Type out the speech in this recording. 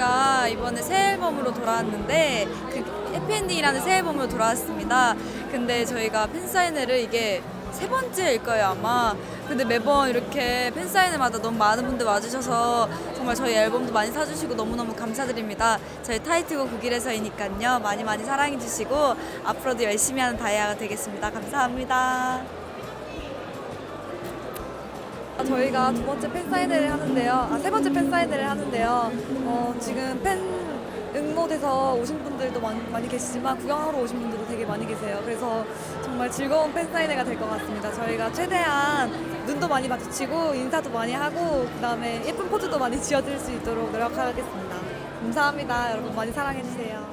저희가 이번에 새 앨범으로 돌아왔는데 그 해피엔딩이라는 새 앨범으로 돌아왔습니다. 근데 저희가 팬사인회를 이게 세 번째일 거예요 아마. 근데 매번 이렇게 팬사인회마다 너무 많은 분들 와주셔서 정말 저희 앨범도 많이 사주시고 너무너무 감사드립니다. 저희 타이틀곡 국일에서이니까요 많이 많이 사랑해주시고 앞으로도 열심히 하는 다이아가 되겠습니다. 감사합니다. 저희가 두 번째 팬 사인회를 하는데요. 아, 세 번째 팬 사인회를 하는데요. 어, 지금 팬 응모돼서 오신 분들도 많이, 많이 계시지만 구경하러 오신 분들도 되게 많이 계세요. 그래서 정말 즐거운 팬 사인회가 될 것 같습니다. 저희가 최대한 눈도 많이 마주치고 인사도 많이 하고 그다음에 예쁜 포즈도 많이 지어드릴 수 있도록 노력하겠습니다. 감사합니다. 여러분 많이 사랑해 주세요.